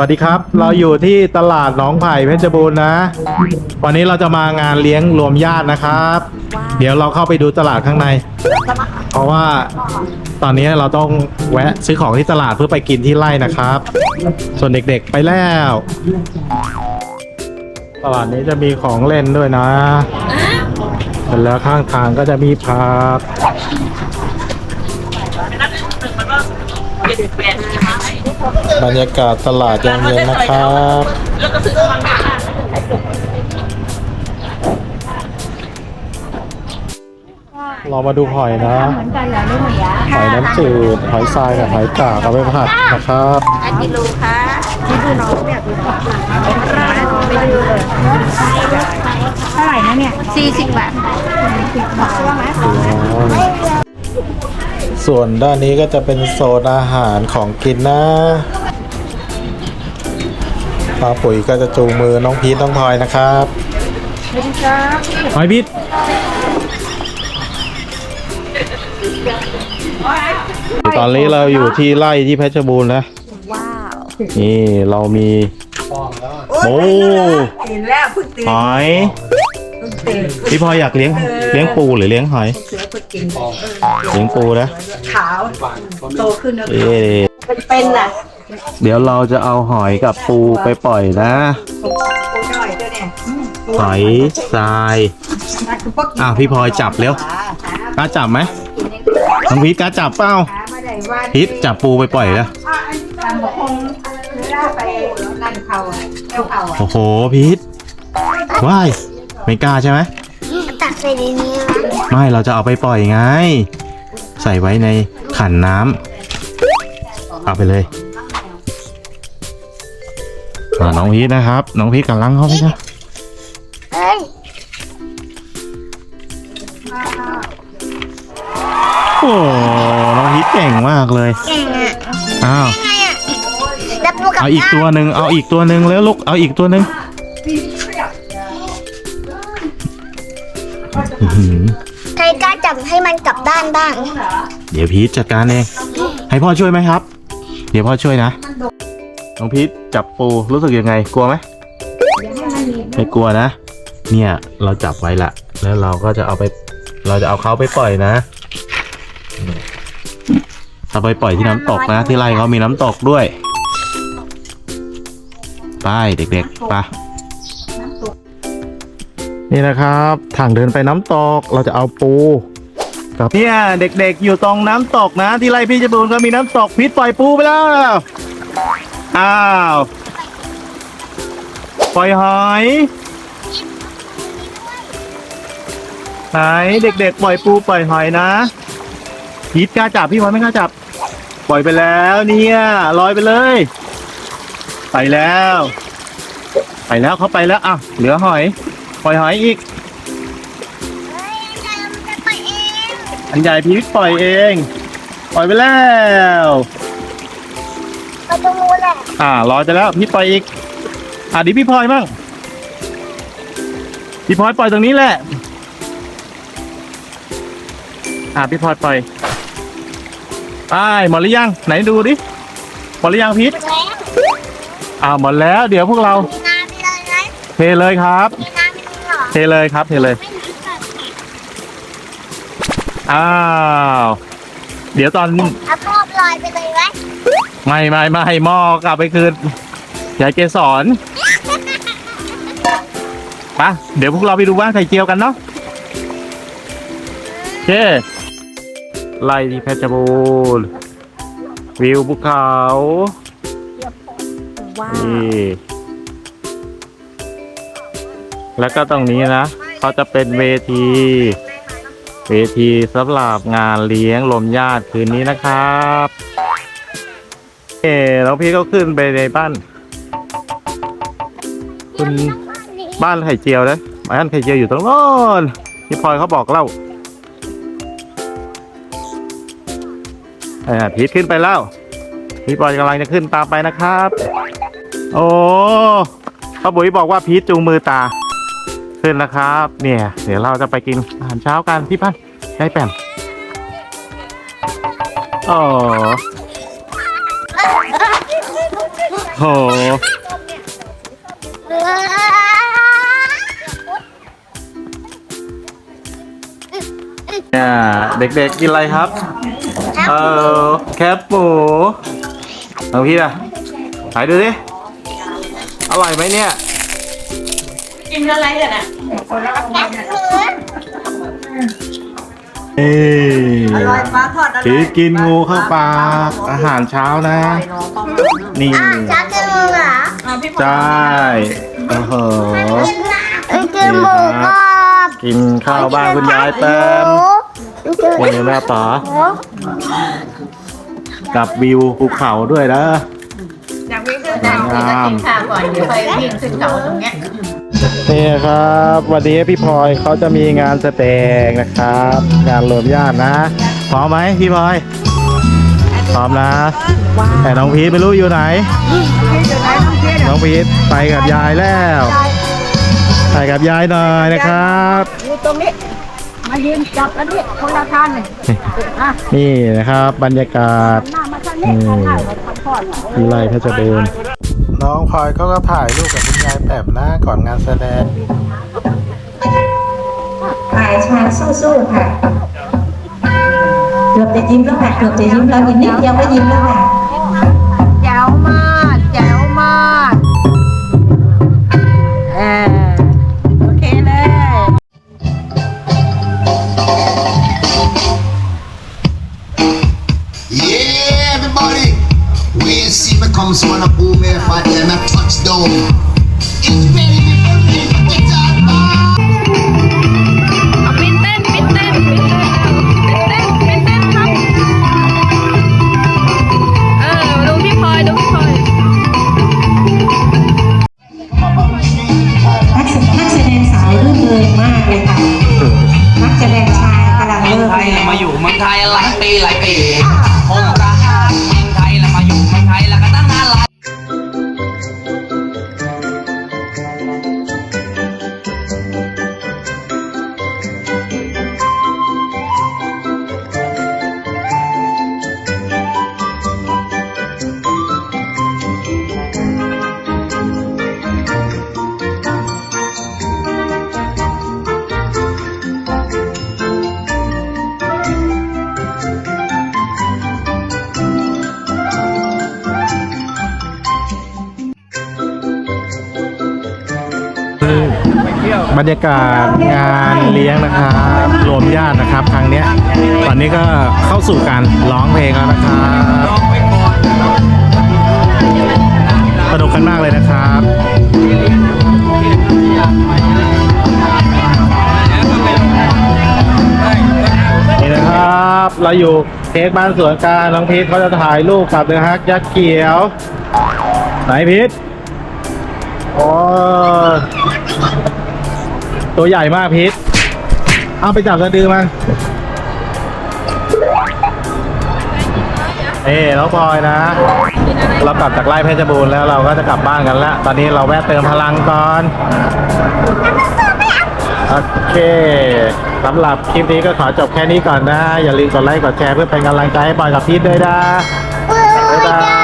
วัสดีครับ เราอยู่ที่ตลาดหนองไผ่เพชรบูรณ์นะ วันนี้เราจะมางานเลี้ยงรวมญาตินะครับ เดี๋ยวเราเข้าไปดูตลาดข้างใน เพราะว่าตอนนี้เราต้องแวะซื้อของที่ตลาดเพื่อไปกินที่ไร่นะครับ ส่วนเด็กๆไปแล้ว ตลาดนี้จะมีของเล่นด้วยนะแล้วข้างทางก็จะมีผัก บรรยากาศตลาดยามเย็นนะครับเรามาดูหอยนะเหมือนกันเหรอลูกหมีอะหอยน้ำจืดหอยทรายกับหอยกากเอาไปผัดนะครับอันกิโลค่ะนี่ดูน้องเนี่ยดูไปดูเลยเท่าไหร่นะเนี่ยสี่สิบบาทสิบบาทว่าไหม ส่วนด้านนี้ก็จะเป็นโซนอาหารของกินนะป้าปุ๋ยก็จะจูงมือน้องพีทน้องพลอยนะครับสวัสดีครับหอยพีทตอนนี้เราอยู่ที่ไร่ที่เพชรบูรณ์นะว้าวนี่เรามีโอ้ตื่นแล้วเพิ่งตื่นหอยเพิ่งตื่นพี่พลอยอยากเลี้ยงเลี้ยงปูหรือเลี้ยงหอย เสือเพิ่งกินเลี้ยงปูนะ ขาวโตขึ้นแล้วเอ๊ะเป็นน่ะเดี๋ยวเราจะเอาหอยกับปูไปปล่อยนะ ปูน้อยตัวเนี่ยหอยทรายอะพี่พลอยจับเร็วกล้าจับไหมน้องพีทกล้าจับเปล่าไม่ได้ว่าพีทจับปูไปปล่อยแล้วตามคงเวลาไปนั่นเขาอะเจ้าเขาอะโอ้โหพีทว้ายไม่กล้าใช่ไหม ตักใส่ในนี้นะไม่เราจะเอาไปปล่อยไง ใส่ไว้ในขันน้ำเอาไปเลยอ่าน้องพีทนะครับ น้องพีทกำลังเข้าไปนะเอ้ยโอ้น้องพีทเก่งมากเลยเก่งอะอ้าวไงอะรับลูกกับเอาอีกตัวหนึ่งเอาอีกตัวหนึ่งแล้วลูกเอาอีกตัวหนึ่ง ใครกล้าจับให้มันกลับด้านบ้าง เดี๋ยวพีทจัดการเองให้พ่อช่วยไหมครับ เดี๋ยวพ่อช่วยนะน้องพีทจับปูรู้สึกยังไง กลัวไหมไม่กลัวนะ เนี่ยเราจับไว้ละ แล้วเราก็จะเอาไป เราจะเอาเขาไปปล่อยนะเอาไปปล่อยที่น้ำตกนะ ที่ไร่เขามีน้ำตกด้วย ไปเด็กๆไป นี่นะครับทางเดินไปน้ำตกเราจะเอาปูกับเนี่ยเด็กๆอยู่ตรงน้ำตกนะ ที่ไร่พี่จบูรณ์ก็มีน้ำตกพิษปล่อยปูไปแล้วอ้าวปล่อยหอยไหนเด็กๆ ปล่อยปูปล่อยหอยนะพีทกล้าจับพี่พลอไม่กล้าจับ ปล่อยไปแล้วเนี่ยลอยไปเลย ไปแล้ว ไปแล้วเขาไปแล้วอะเหลือหอย ปล่อยหอยอีก อันใหญ่พีทปล่อยเอง ปล่อยไปแล้วไปตรงนู้นแหละอ่ารอจะแล้วพีทปล่อยอีก อะดิพี่พลอยมั่งพี่พลอยปล่อยตรงนี้แหละ อะพี่พลอยปล่อยไปหมดหรือยัง ไหนดูดิหมดหรือยังพีทแล้วอ่าหมดแล้ว เดี๋ยวพวกเรามีน้ำไปเลยไหมเทเลยครับ มีน้ำไป เลยเหรอเทเลยครับเทเลย ไม่มีค่ะอ้าว เดี๋ยวตอน เอาพ่อลอยไปเลยไหมไม่ไม่ไม่หม้อกลับไปคืนยายเกสรไปะเดี๋ยวพวกเราไปดูบ้านไข่เจียวกันเนาะโอเคไล่ที่เพชรบูรณ์วิวภูเขาว้าว นี่ แล้วก็ตรงนี้นะเขาจะเป็นเวที เวทีสำหรับงานเลี้ยงลมญาติคืนนี้นะครับเอ๋น้องพี่ก็ขึ้นไปในบ้าน คุณบ้านไข่เจียวนะบ้านไข่เจียวอยู่ตรงโน้นพี่พลอยเขาบอกเล่าอ่าพีทขึ้นไปแล้วพี่พลอยกำลังจะขึ้นตามไปนะครับ โอ้ป้าบุ๋ยบอกว่าพีทจูงมือตา ขึ้นนะครับ เนี่ย เดี๋ยวเราจะไปกินอาหารเช้ากันพี่พันได้แป่นโอ้โหเออเนี่ยเด็กๆกินอะไรครับ เออแคปหมูเอาพี่อะไหนดูดิ อร่อยไหมเนี่ย กินอะไรกันอะเอ้ยอร่อยปลาทอดอร่อยถือกินงูเข้าปากอาหารเช้านะ นี่อะจะกินหมูเหรอใช่โอ้โหเอ้ยกินหมูกรอบกินข้าวบ้านคุณยายแป๊มนี่แม่ป๋ากับวิวภูเขาด้วยนะอยากวิ่งขึ้นเขาพี่ก็กินข้าวก่อนเดี๋ยวไปวิ่งขึ้นเขาตรงเนี้ย นี่ครับวันนี้พี่พลอยเขาจะมีงานแสดงนะครับ งานรวมญาตินะพร้อมไหมพี่พลอยพร้อมนะ แต่น้องพีทไม่รู้อยู่ไหน น้องพีทไปกับยายแล้วไปกับยายหน่อยนะครับอยู่ตรงนี้มายืนจับแล้วนี่คนละท่านเลยอะนี่นะครับบรรยากาศหน้ามาทางนี้ทางไหนมาทางพ่อเหรอที่ไร่เพชรบูรณ์ น้องพลอยเขาก็ถ่ายรูปกับคุณยายแป๋มนะก่อนงานแสดงฝ่ายชายสู้ๆค่ะ เกือบจะยิ้มแล้วค่ะเกือบจะยิ้มแล้วอีกนิดเดียวก็ยิ้มแล้วค่ะ แจ๋วมาก แจ๋วมาก หลายปี บรรยากาศงานเลี้ยงนะครับรวมญาตินะครับครั้งเนี้ยตอนนี้ก็เข้าสู่การร้องเพลงแล้วนะครับสนุกกันมากเลยนะครับนี่นะครับเราอยู่เทสบ้านสวนการน้องพีทเขาจะถ่ายรูปกับเดือฮักยักษ์เขียวไหนพีทโอ้ ตัวใหญ่มากพีทเอาไปจับสะดือมันเอ้น้องพลอยนะ เรากลับจากไร่เพชรบูรณ์แล้วเราก็จะกลับบ้านกันแล้ว ตอนนี้เราแวะเติมพลังก่อน โอเคสำหรับคลิปนี้ก็ขอจบแค่นี้ก่อนนะ อย่าลืมกดไลค์ กดแชร์เพื่อเป็นกำลังใจให้บอยกับพีทด้วยนะบ๊ายบาย